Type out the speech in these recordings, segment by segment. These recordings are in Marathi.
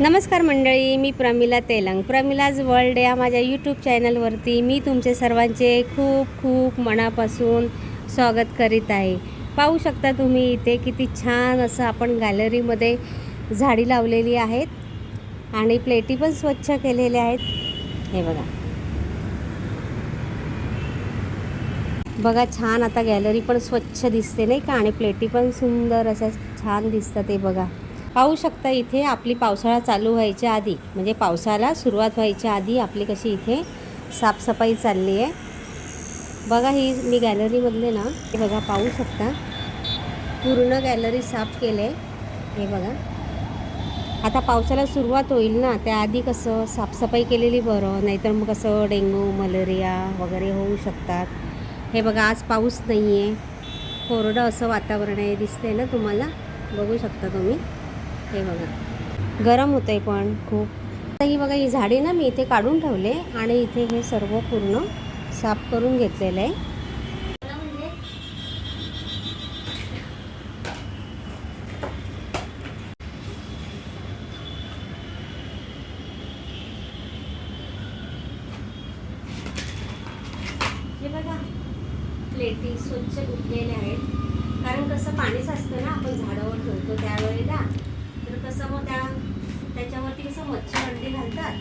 नमस्कार मंडळी मी प्रमिला तेलंग. प्रमिलाज वर्ल्ड या माझ्या यूट्यूब चॅनलवरती मी तुमचे सर्वांचे खूप खूप मनापासून स्वागत करीत आहे. पाहू शकता तुम्ही इथे किती छान असं आपण गॅलरीमध्ये झाडी लावलेली आहेत आणि प्लेटी पण स्वच्छ केलेल्या आहेत. हे बघा. बघा छान आता गॅलरी पण स्वच्छ दिसते नाही का? आणि प्लेटी पण सुंदर अशा छान दिसतात ते बघा. पाहू शकता इथे आपली पावसाळा चालू व्हायच्या आधी म्हणजे पावसाला सुरुवात व्हायच्या आधी आपली कशी इथे साफसफाई चालली आहे. बघा ही मी गॅलरीमधले ना हे बघा पाहू शकता. पूर्ण गॅलरी साफ केले हे बघा. आता पावसाला सुरुवात होईल ना त्याआधी कसं साफसफाई केलेली बरं नाहीतर मग कसं डेंगू मलेरिया वगैरे होऊ शकतात. हे बघा आज पाऊस नाही आहे कोरडं असं वातावरण आहे दिसते ना तुम्हाला? बघू शकता तुम्ही. हे बघा. गरम होतं आहे पण खूप. आता ही बघा ही झाडे ना मी इथे काढून ठेवले आणि इथे हे सर्व पूर्ण साफ करून घेतलेलं आहे. हे बघा प्लेटी स्वच्छ धुतलेल्या आहेत. कारण कसं पाणीच असतं ना आपण झाडावर ठेवतो त्यावेळेला. तसं कसं मग त्या त्याच्यावरती कसं मच्छर अंडी घालतात.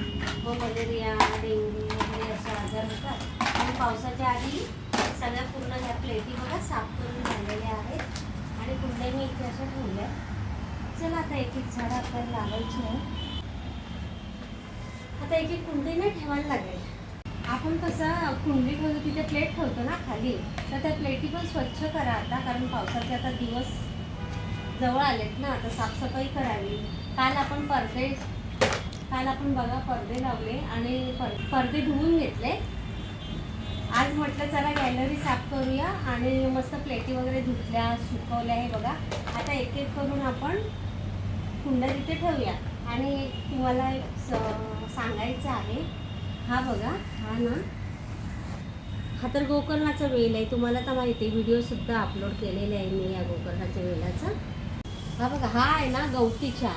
मग मलेरिया डेंग्यू वगैरे असे आजार होतात. आणि पावसाच्या आधी सगळ्या पूर्ण ह्या प्लेटी बघा साफ करून झालेल्या आहेत. आणि कुंड्या मी इथे अशा ठेवल्या. चला आता एक एक झाडं आपल्याला लावायची नाही आता एक एक कुंडी नाही ठेवायला लागेल. आपण कसं कुंडी ठेवतो तिथे प्लेट ठेवतो ना खाली. तर त्या प्लेटी पण स्वच्छ करा आता कारण पावसाचे आता दिवस जवळ आलेत ना आता साफसफाई करावी. काल आपण पडदे काल आपण बघा पडदे लावले आणि पर पडदे धुवून घेतले. आज म्हटलं चला गॅलरी साफ करूया आणि मस्त प्लेटी वगैरे धुतल्या सुकवल्या हे बघा. आता एक एक करून आपण कुंड तिथे ठेवूया. आणि तुम्हाला स- सांगायचं आहे हा बघा हा ना. हा तर गोकर्णाचा वेल आहे. तुम्हाला तर माहिती आहे व्हिडिओसुद्धा अपलोड केलेले आहे मी या गोकर्णाच्या वेलाचा. हा बघा हा आहे ना गवतीच्या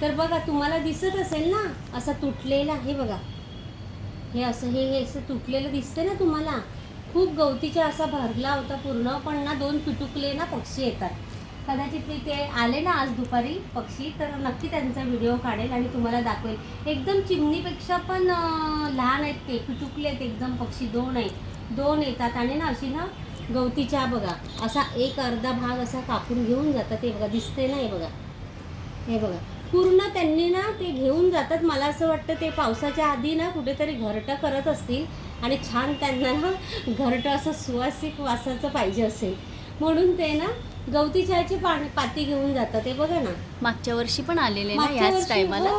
तर बघा तुम्हाला दिसत असेल ना असा तुटलेला हे बघा. हे असं हे हे असं तुटलेलं दिसते ना तुम्हाला. खूप गवतीचा असा भरला होता पूर्ण पण ना दोन तुटुकले ना पक्षी येतात. कदाचित मी ते आले ना आज दुपारी पक्षी तर नक्की त्यांचा व्हिडिओ काढेल आणि तुम्हाला दाखवेल. एकदम चिमणीपेक्षा पण लहान आहेत ते. पिटुकले आहेत एकदम पक्षी दोन आहेत. दोन येतात आणि ना अशी ना गवतीच्या बघा असा एक अर्धा भाग असा कापून घेऊन जातात. हे बघा दिसते ना हे बघा. हे बघा. पूर्ण त्यांनी ना ते घेऊन जातात. मला असं वाटतं ते पावसाच्या आधी ना कुठेतरी घरटं करत असतील आणि छान त्यांना ना घरटं असं सुवासिक वासाचं पाहिजे असेल. म्हणून ते ना गवती चहाची पाणी पाती घेऊन जातात. ते बघा ना. मागच्या वर्षी पण आलेले ना याच टायमाला.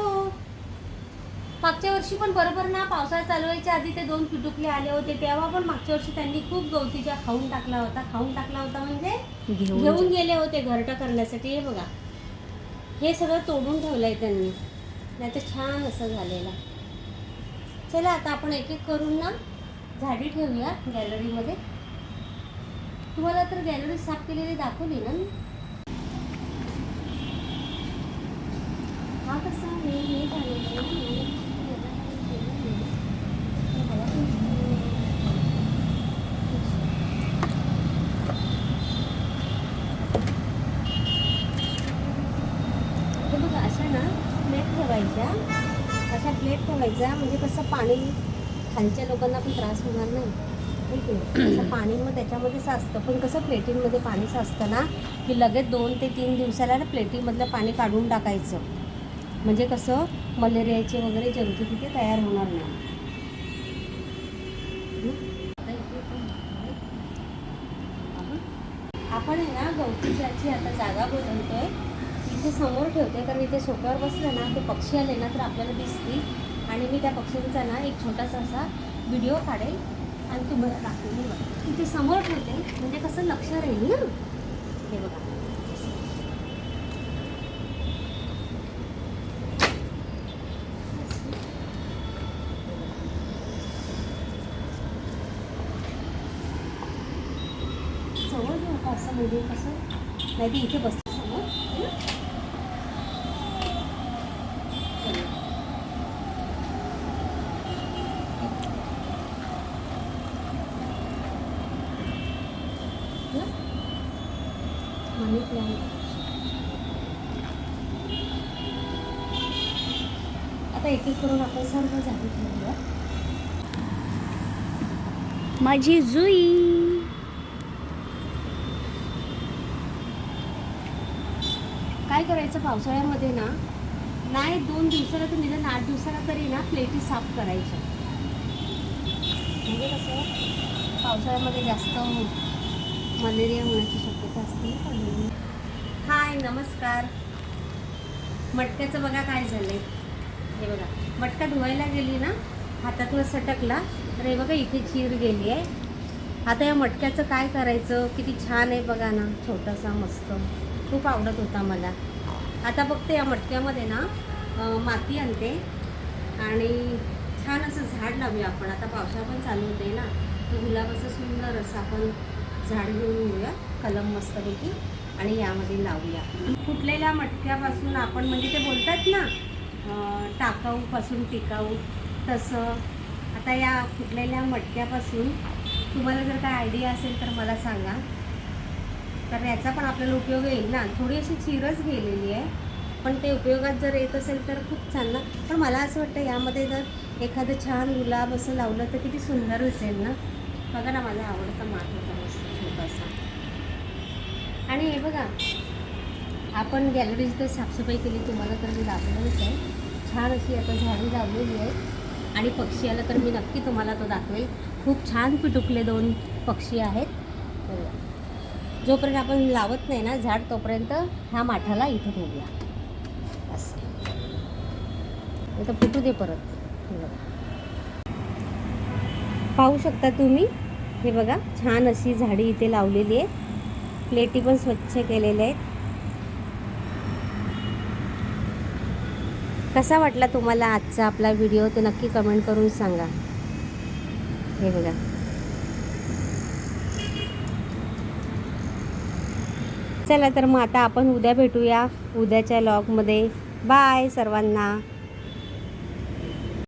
मागच्या वर्षी पण बरोबर ना पावसाळा चालू व्हायच्या आधी ते दोन पिटुकले आले होते तेव्हा पण मागच्या वर्षी त्यांनी खूप गवतीच्या खाऊन टाकला होता खाऊन टाकला होता म्हणजे घेऊन. गेले होते घरटं करण्यासाठी हे बघा. हे सगळं तोडून ठेवलंय त्यांनी. नाही तर छान असं झालेलं. चला आता आपण एक एक करून ना झाडी ठेवूया गॅलरीमध्ये. तुम्हाला तर गॅलरी साफ केलेली दाखवली ना हा कसा हे झालेलं आहे ना, हे बघा. हे बघा अशा ना प्लेट ठेवायच्या. अशा प्लेट ठेवायच्या. म्हणजे कसं पाणी खालच्या लोकांना पण त्रास होणार नाही. ठीक आहे? पाणी मग त्याच्यामध्ये साचतं. पण कसं प्लेटींमध्ये पाणी साचतं ना की लगेच दोन ते तीन दिवसाला ना प्लेटीमधलं पाणी काढून टाकायचं. म्हणजे कसं मलेरियाचे वगैरे जंतू तिथे तयार होणार नाही. आपण- आहे ना गवतीच्याची आता जागा बदलतोय इथे समोर ठेवते कारण इथे सोफ्यावर बसलं ना ते पक्षी आले ना तर आपल्याला दिसतील. आणि मी त्या पक्ष्यांचा ना एक छोटासा असा व्हिडिओ काढेल आणि तुम्हाला दाखवेल. हे बघा. इथे समोर ठेवते म्हणजे कसं लक्ष राहील ना. हे बघा. समोर घेऊ का असं म्हणजे कसं? नाही ते इथे बसते समोर है ना? मनी प्लांट आता एक एक करून आपण सर्व झाडे ठेवूया. माझी जुई. काय करायचं पावसाळ्यामध्ये ना नाही दोन दिवसाला तर निदान आठ दिवसाला तरी ना प्लेटी साफ करायच्या म्हणजे कसं पावसाळ्यामध्ये जास्त मलेरिया होण्याची शक्यता असते हाय नमस्कार. मटक्याचं बघा काय झालंय. हे बघा मटका धुवायला गेली ना हातातला सटकला तर हे बघा इथे चीर गेली आहे. आता या मटक्याचं काय करायचं? किती छान आहे बघा ना छोटासा मस्त. खूप आवडत होता मला. आता बघते या मटक्यामध्ये ना माती आणते. आणि छान असं झाड लावूया आपण. आता पावसाळा पण चालू होते ना तर गुलाबाचं सुंदर असं आपण झाड घेऊन येऊया. कलम मस्तपैकी. आणि यामध्ये लावूया. फुटलेल्या मटक्यापासून आपण म्हणजे ते बोलतात ना टाकाऊपासून टिकाऊ तसं. आता या फुटलेल्या मटक्यापासून तुम्हाला जर काय आयडिया असेल तर मला सांगा. तर याचा पण आपल्याला उपयोग येईल ना. थोडी अशी चिरच गेलेली आहे पण ते उपयोगात जर येत असेल तर खूप छान ना. पण मला असं वाटतं यामध्ये जर एखादं छान गुलाब असं लावलं तर किती सुंदर दिसेल ना. बघा ना माझा आवडता माठ होता मस्त छोटासा. आणि हे बघा आपण गॅलरीची तर साफसफाई केली तुम्हाला तर मी दाखवलंच आहे. छान अशी आता झाडी लावलेली आहे आणि पक्षी आला तर मी नक्की तुम्हाला तो दाखवेल. खूप छान पिटुकले दोन पक्षी आहेत. जोपर्यंत आपण लावत नाही ना झाड तोपर्यंत ह्या माठाला इथे ठेवूया. असं. आता पिटू दे परत. बघा. पाहू शकता तुम्ही. हे बघा छान अशी झाडी इथे लावलेली आहे. प्लेटी पण स्वच्छ केलेल्या आहेत. कसा वाटला तुम्हाला आजचा आपला व्हिडिओ ते नक्की कमेंट करून सांगा. हे बघा. चला तर मग आता आपण उद्या भेटूया. उद्याच्या लॉगमध्ये बाय सर्वांना.